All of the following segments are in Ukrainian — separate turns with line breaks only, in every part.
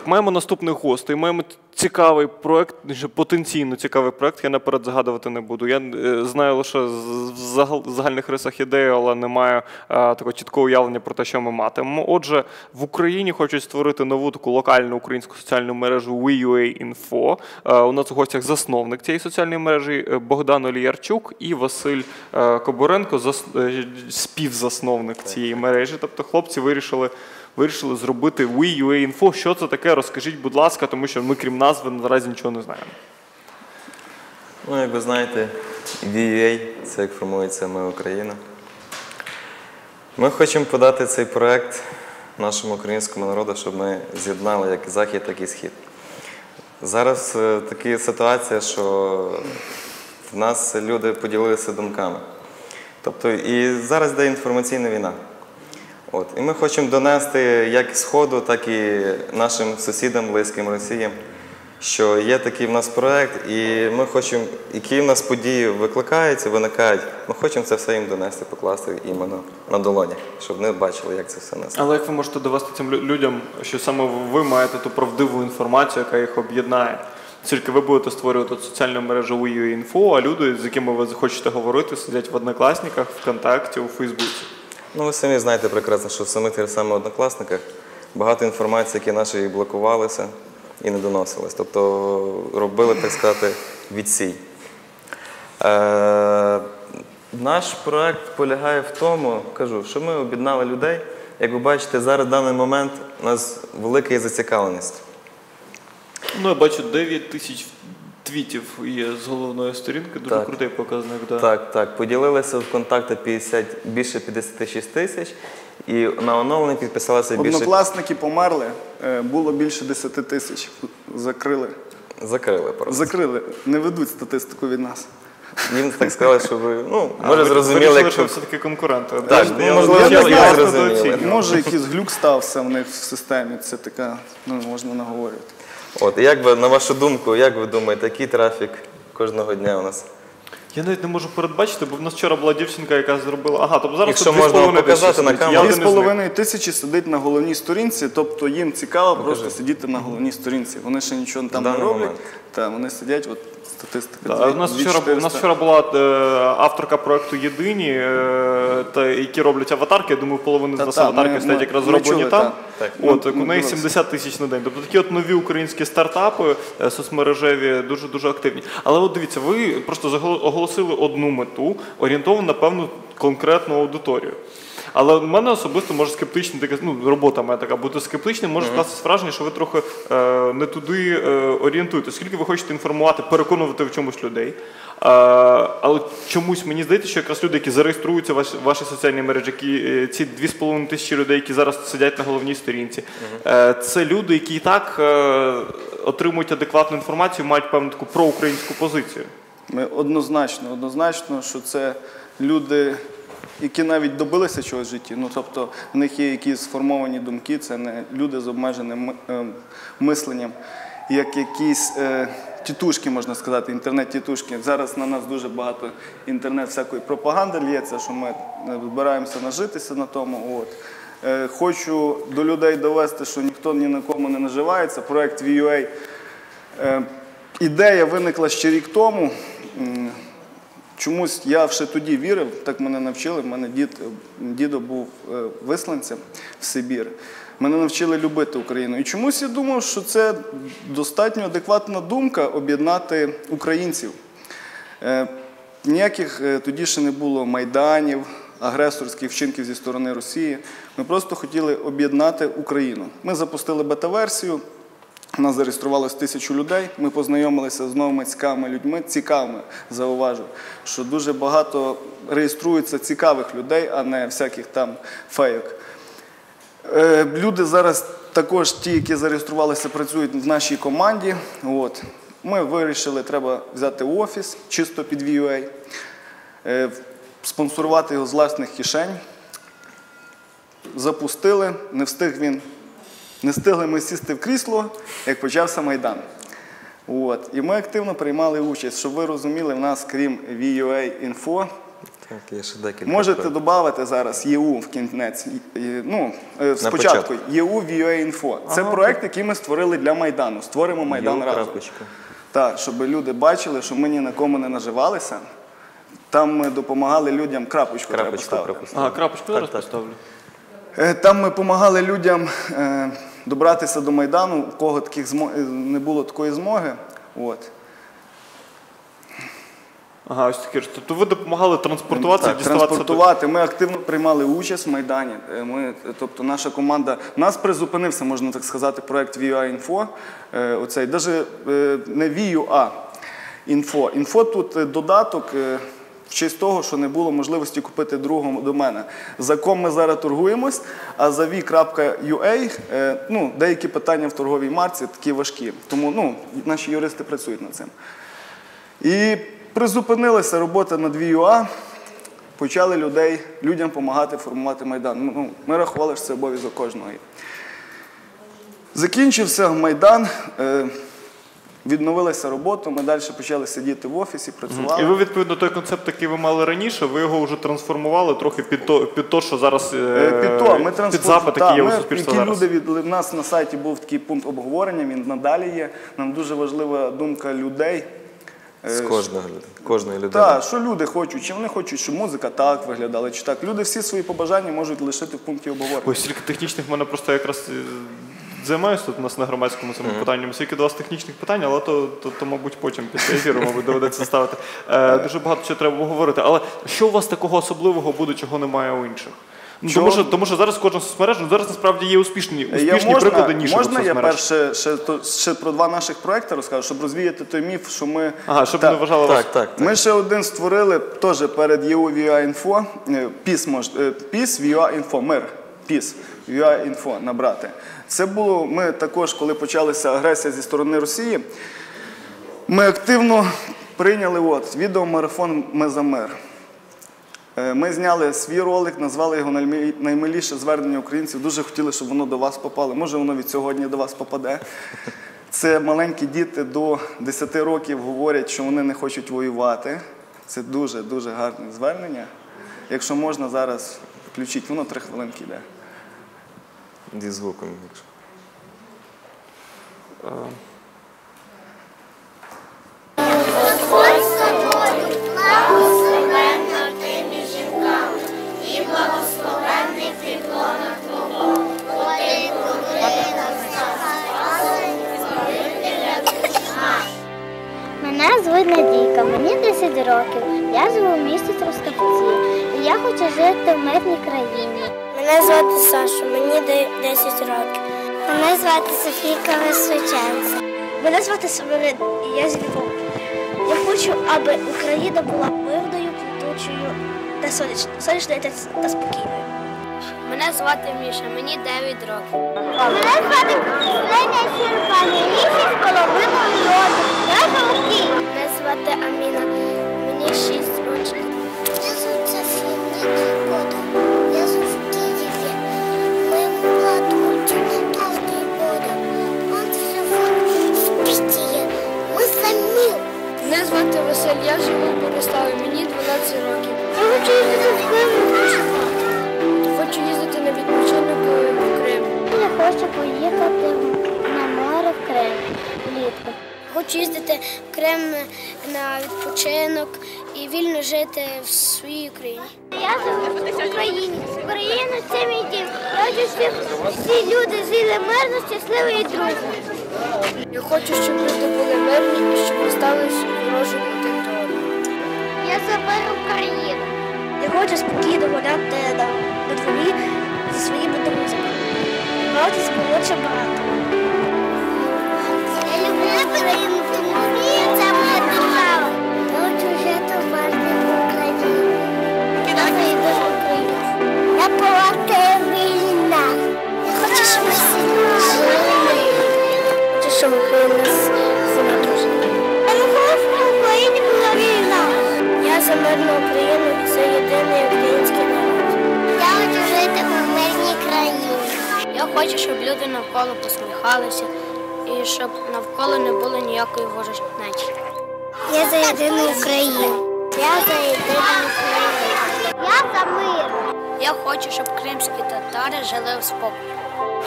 так, маємо наступних гостей, маємо цікавий проект, потенційно цікавий проект. Я наперед згадувати не буду. Я е, знаю лише в загальних рисах ідею, але не маю е, такого чіткого уявлення про те, що ми матимемо. Отже, в Україні хочуть створити нову таку локальну українську соціальну мережу WeUA.Info. Е, у нас у гостях засновник цієї соціальної мережі Богдан Оліярчук і Василь Коборенко, співзасновник цієї мережі. Тобто, хлопці вирішили вирішили зробити WeUA.Info. Що це таке? Розкажіть, будь ласка, тому що ми, крім назви, наразі нічого не знаємо.
Ну, як ви знаєте, VUA це як формується ми Україна. Ми хочемо подати цей проект нашому українському народу, щоб ми з'єднали як захід, так і схід. Зараз е, така ситуація, що в нас люди поділилися думками. Тобто, і зараз йде інформаційна війна. От. І ми хочемо донести як Сходу, так і нашим сусідам, близьким Росіям, що є такий в нас проєкт, і ми хочемо, які в нас події викликаються, виникають, ми хочемо це все їм донести, покласти іменно на долоні, щоб вони бачили, як це все несе.
Але як ви можете довести цим людям, що саме ви маєте ту правдиву інформацію, яка їх об'єднає? Тільки ви будете створювати соціальну мережу WeUinfo, а люди, з якими ви захочете говорити, сидять в однокласниках, ВКонтакті, у Фейсбуці.
Ну, ви самі знаєте прекрасно, що в самих тих самих однокласниках багато інформації, які наші блокувалися і не доносились. Тобто робили, так сказати, відсій. Е, Наш проект полягає в тому, кажу, що ми об'єднали людей. Як ви бачите, зараз в даний момент у нас велика зацікавленість.
Ну, я бачу 9 тисяч твітів є з головної сторінки, дуже так. крутий показник. Да.
Так, так. Поділилися в контакти 50, більше 56 тисяч, і на оновлення підписалися більше.
Однокласники померли, е, було більше 10 тисяч. Закрили.
Закрили просто.
Закрили. Не ведуть статистику від нас.
Їм так сказали, що ви ну, може зрозуміли,
якщо... все-таки конкуренти.
Так,
ну,
я, можливо, я, я, зрозуміли.
Може, якийсь глюк стався в них в системі. Це така, ну, можна наговорювати.
От, як би, на вашу думку, як ви думаєте, який трафік кожного дня у нас?
Я навіть не можу передбачити, бо в нас вчора була дівчинка, яка зробила. Ага, тобто зараз
Якщо можна показати на камеру.
Дві з половиною тисячі сидить на головній сторінці, тобто їм цікаво Покажи. просто сидіти на головній сторінці. Вони ще нічого там не роблять. Та вони сидять, от статистика.
Да, у нас вчора у нас вчора була е, авторка проекту Єдині, е, та, які роблять аватарки. Я думаю, половина з нас аватарки стоять якраз зроблені там. Так. От у неї 70 тисяч на день. Тобто такі от нові українські стартапи е, соцмережеві дуже дуже активні. Але от дивіться, ви просто оголосили одну мету, орієнтовану на певну конкретну аудиторію. Але в мене особисто може скептично така, ну, робота моя така бути скептичним, може скластися враження, що ви трохи е, не туди е, орієнтуєте. Скільки ви хочете інформувати, переконувати в чомусь людей. Е, але чомусь мені здається, що якраз люди, які зареєструються в ваші, ваші соціальні мережі, які е, ці 2,5 тисячі людей, які зараз сидять на головній сторінці, е, це люди, які і так е, отримують адекватну інформацію, мають певну таку проукраїнську позицію.
Ми однозначно, однозначно, що це люди які навіть добилися чогось в житті. Ну тобто в них є якісь сформовані думки, це не люди з обмеженим е, мисленням, як якісь е, тітушки, можна сказати, інтернет-тітушки. Зараз на нас дуже багато інтернет всякої пропаганди лється, що ми е, збираємося нажитися на тому. От. Е, хочу до людей довести, що ніхто ні на кому не наживається. Проект VUA. Е, ідея виникла ще рік тому. Чомусь я ще тоді вірив, так мене навчили. в мене дід, дідо був е, висланцем в Сибір. Мене навчили любити Україну. І чомусь я думав, що це достатньо адекватна думка об'єднати українців. Е, ніяких е, тоді ще не було майданів, агресорських вчинків зі сторони Росії. Ми просто хотіли об'єднати Україну. Ми запустили бета-версію. У нас зареєструвалось тисячу людей. Ми познайомилися з новими цікавими людьми. Цікавими зауважу, що дуже багато реєструється цікавих людей, а не всяких там фейок. Е, люди зараз також, ті, які зареєструвалися, працюють в нашій команді. От. Ми вирішили, треба взяти офіс чисто під VUA, е, спонсорувати його з власних кишень. Запустили, не встиг він не встигли ми сісти в крісло, як почався Майдан. От. І ми активно приймали участь, щоб ви розуміли, в нас, крім VUA Info,
Так, є ще декілька.
Можете додати зараз ЄУ в кінець. Ну, е, спочатку
початку.
ЄУ VUA-Info. Це проект, який ми створили для Майдану. Створимо Майдан разом.
крапочка.
Так, щоб люди бачили, що ми ні на кому не наживалися. Там ми допомагали людям крапочку, треба
Крапочку
поставити.
пропустили.
Ага, крапочку зараз поставлю.
Е, Там ми допомагали людям е, добратися до Майдану, у кого таких змо- е, не було такої змоги. От.
Ага, ось таке ж. Тобто ви допомагали транспортуватися,
Так, транспортувати. Ми активно приймали участь в Майдані. Е, Ми, тобто наша команда, нас призупинився, можна так сказати, проект VUA Info. Е, Оцей, е, не VU, а Info. Інфо тут додаток. В честь того, що не було можливості купити другого до мене. За ком ми зараз торгуємось, а за v.ua е, ну, деякі питання в торговій марці такі важкі. Тому ну, наші юристи працюють над цим. І призупинилася робота над VUA, почали людей, людям допомагати формувати Майдан. Ну, ми рахували, що це обов'язок кожного. Закінчився Майдан, е, відновилася робота, ми далі почали сидіти в офісі, працювали.
І ви, відповідно, той концепт, який ви мали раніше, ви його вже трансформували трохи під то, під то що зараз е,
Е, Під то, ми
під запит, який є у
ми,
суспільства зараз.
люди від у нас на сайті був такий пункт обговорення, він надалі є. Нам дуже важлива думка людей. Е,
З кожного, кожної людини.
Так, що люди хочуть, чи вони хочуть, щоб музика так виглядала, чи так. Люди всі свої побажання можуть лишити в пункті обговорення.
Ой, стільки технічних в мене просто якраз займаюся тут у нас на громадському цьому питанням. Скільки до вас технічних питань, але то, то, то мабуть, потім після ефіру, мабуть, доведеться ставити. Е, дуже багато чого треба говорити. Але що у вас такого особливого буде, чого немає у інших? Ну, тому, що, тому що зараз кожна соцмережа, ну, зараз насправді є успішні,
Я
успішні
можна,
приклади нішевих
можна я перше ще, то- ще про два наших проекти розкажу, щоб розвіяти той міф, що ми.
Ага, щоб
Та-
не вважали вас.
Так, так, так.
Ми ще один створили теж перед ЄУ VUA Info, е, PIS, е, PIS VUA Info, мир, PIS Info набрати. Це було, ми також, коли почалася агресія зі сторони Росії, ми активно прийняли от, відеомарафон Ми за мир. Е, Ми зняли свій ролик, назвали його наймиліше звернення українців. Дуже хотіли, щоб воно до вас попало. Може, воно від сьогодні до вас попаде. Це маленькі діти до 10 років говорять, що вони не хочуть воювати. Це дуже дуже гарне звернення. Якщо можна зараз включіть, воно три хвилинки йде.
Зі звуком.
Мене звуть Надійка, мені 10 років. Я живу в місті Трускавці. І я хочу жити в мирній країні.
Мене звати Саша, мені 10 років. Мене звати Софійка Височенця.
Мене звати Семерин, і я з Львова. Я хочу, аби Україна була мирною, квітучою та сонячною, сонячною та, та спокійною.
Мене звати Міша, мені 9 років.
Мене звати Леня Сірка, мені 6 з половиною років. Я.
Мене звати Аміна, мені 6
Василь, я живу в Бориславі, мені 12 років.
Я хочу їздити в Київ.
Хочу їздити на відпочинок е, в Крим.
Я хочу поїхати на море в Крим влітку.
Хочу їздити в Крим на відпочинок і вільно жити в своїй Україні.
Я живу в Україні. Україна це мій дім. Я хочу, щоб всі люди жили мирно, щасливо і дружно.
Я хочу, щоб люди були мирні і щоб не один до одного.
Я за мир Україну. Я хочу спокійно гуляти на, на дворі зі своїми друзями. З молодшим братом.
Я люблю Україну, тому це моя держава. Хочу жити в мирній Україні. Я зайду в Україну. Я плакаю війна. Я хочу, щоб всі жили. Хочу, щоб Україна за мирну Україну і за єдиний український народ. Я хочу жити в мирній країні. Я хочу, щоб люди навколо посміхалися і щоб навколо не було ніякої ворожнечі. Я за єдину Україну. Я за єдину Україну. Я за мир.
Я хочу, щоб кримські татари жили в спокій.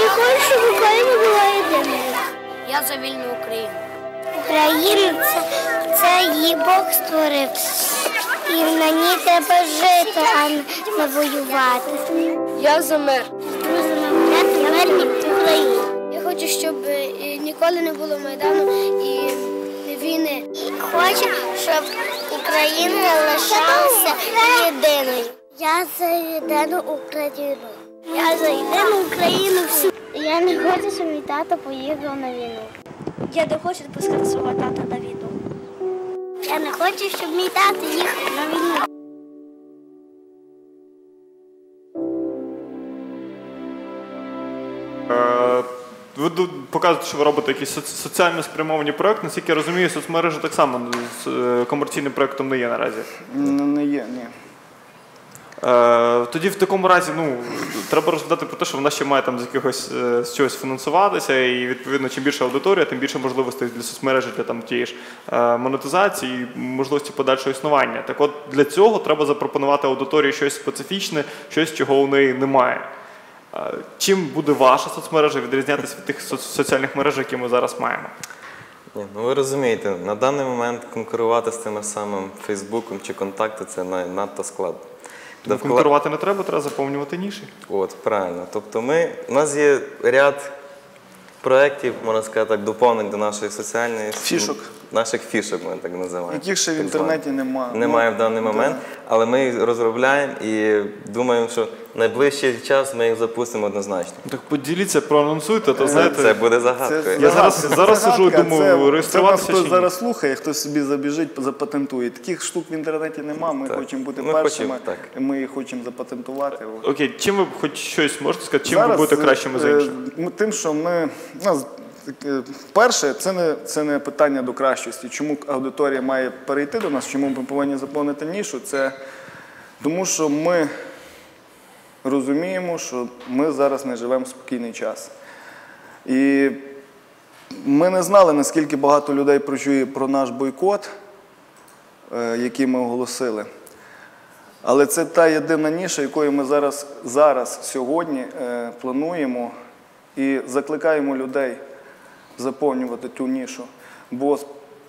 Я хочу, щоб Україна була єдиною.
Я за вільну Україну.
Україну це, це її Бог створив. І на ній треба жити, а не воювати.
Я за мир.
В мирній Україні.
Я хочу, щоб е, ніколи не було майдану і війни.
І хочу, щоб Україна лишалася єдиною. Я за єдину Україну. Я за єдину Україну всю. Я не хочу, щоб мій тато поїхав на війну.
Я не хочу пускати свого тата на війну.
Я не хочу, щоб мій тато їхав на війну.
Е, Ви показуєте, що ви робите якісь соціально спрямовані проекти. Наскільки я розумію, соцмережі так само з е, комерційним проектом не є наразі.
Ну, не є, ні.
Е, Тоді в такому разі ну, треба розглядати про те, що вона ще має там з якогось е, з чогось фінансуватися, і відповідно, чим більша аудиторія, тим більше можливостей для соцмережі, для там тієї ж е, монетизації, і можливості подальшого існування. Так от для цього треба запропонувати аудиторії щось специфічне, щось, чого у неї немає. Чим буде ваша соцмережа відрізнятися від тих соціальних мереж, які ми зараз маємо?
Ні, ну ви розумієте, на даний момент конкурувати з тим самим Фейсбуком чи контакти це на- надто складно.
Тому
Довкола-
конкурувати не треба, треба заповнювати ніші.
От, правильно. Тобто ми, у нас є ряд проєктів, можна сказати так, доповнень до нашої соціальної
Фішок.
Наших фішок ми так називаємо.
Яких ще в інтернеті
званих.
нема.
Немає
Ну,
в даний момент, але ми їх розробляємо і думаємо, що найближчий час ми їх запустимо однозначно.
Так поділіться, проанонсуйте, то знаєте.
Це буде загадкою.
Це
Я зараз- зараз
це
і думаю, реєструватися
це хтось зараз слухає, хтось собі забіжить, запатентує. Таких штук в інтернеті нема. Ми
Так.
хочемо бути
Ми
першими.
хочемо, так.
і Ми їх хочемо запатентувати.
Окей, чим ви хоч щось можете сказати, чим ви будете кращими за
е,
інших?
Тим, що ми ну, е, перше, це не це не питання до кращості. Чому аудиторія має перейти до нас? Чому ми повинні заповнити нішу? Це тому, що ми розуміємо, що ми зараз не живемо в спокійний час. І ми не знали, наскільки багато людей прочує про наш бойкот, е, який ми оголосили. Але це та єдина ніша, якою ми зараз, зараз сьогодні е, плануємо і закликаємо людей заповнювати ту нішу. Бо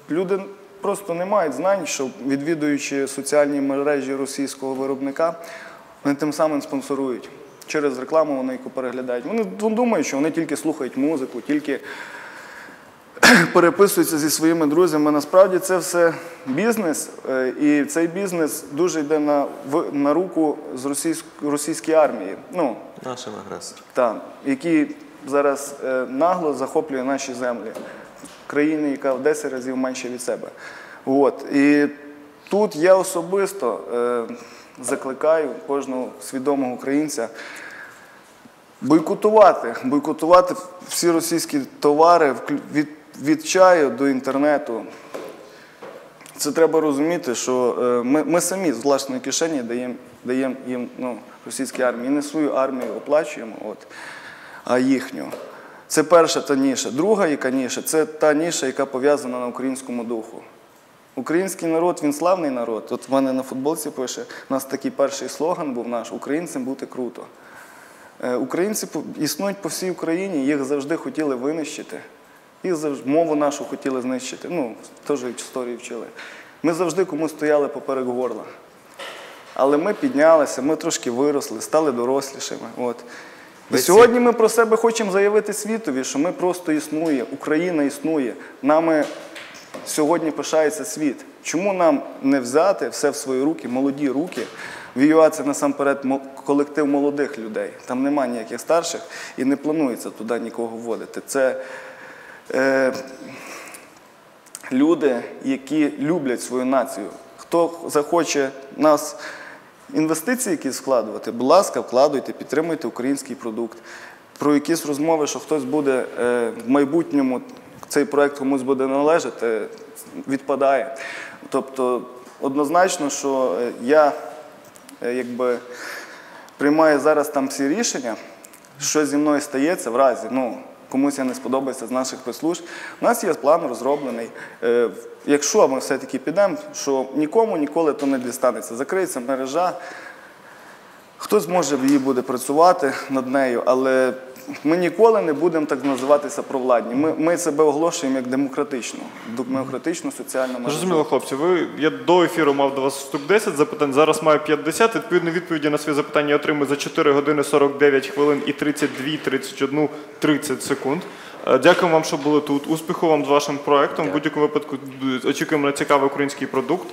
люди просто не мають знань, що відвідуючи соціальні мережі російського виробника, вони тим самим спонсорують. Через рекламу вони яку переглядають. Вони думають, що вони тільки слухають музику, тільки переписуються зі своїми друзями. Насправді це все бізнес, е, і цей бізнес дуже йде на, на руку з російськ, російській армії. Ну,
Нашим агресором.
та, які зараз е, нагло захоплює наші землі, країни, яка в 10 разів менше від себе. От. І тут я особисто е, закликаю кожного свідомого українця бойкотувати, бойкотувати всі російські товари від, від чаю до інтернету. Це треба розуміти, що е, ми, ми самі з власної кишені даємо даємо їм ну, російській армії. І не свою армію оплачуємо, от, їхню. Це перша та ніша. Друга яка ніша це та ніша, яка пов'язана на українському духу. Український народ він славний народ. От в мене на футболці пише, у нас такий перший слоган був наш українцям бути круто. Е, Українці існують по всій Україні, їх завжди хотіли винищити. Їх завжди, мову нашу хотіли знищити. Ну, теж історії вчили. Ми завжди комусь стояли поперек горла. Але ми піднялися, ми трошки виросли, стали дорослішими. От.
Ви
сьогодні ми про себе хочемо заявити світові, що ми просто існує, Україна існує. Нами сьогодні пишається світ. Чому нам не взяти все в свої руки, молоді руки, віюватися насамперед колектив молодих людей? Там немає ніяких старших і не планується туди нікого вводити. Це е, люди, які люблять свою націю. Хто захоче нас інвестиції якісь вкладувати, будь ласка, вкладуйте, підтримуйте український продукт. Про якісь розмови, що хтось буде е, в майбутньому цей проект комусь буде належати, відпадає. Тобто, однозначно, що е, я е, якби приймаю зараз там всі рішення, що зі мною стається в разі, ну, комусь я не сподобається з наших прислужб. У нас є план розроблений. Е, Якщо ми все-таки підемо, що нікому ніколи то не дістанеться. Закриється мережа, Хтось може в її буде працювати над нею, але ми ніколи не будемо так називатися провладні. Ми, ми себе оголошуємо як демократичну, демократичну соціальну мережу.
Зрозуміло, хлопці. Ви я до ефіру мав до вас штук 10 запитань. Зараз маю 50. Відповідно, відповіді на свої запитання я отримую за 4 години 49 хвилин і 32, 31, 30 секунд. Е, Дякую вам, що були тут. Успіху вам з вашим проектом. В будь-якому випадку очікуємо на цікавий український продукт.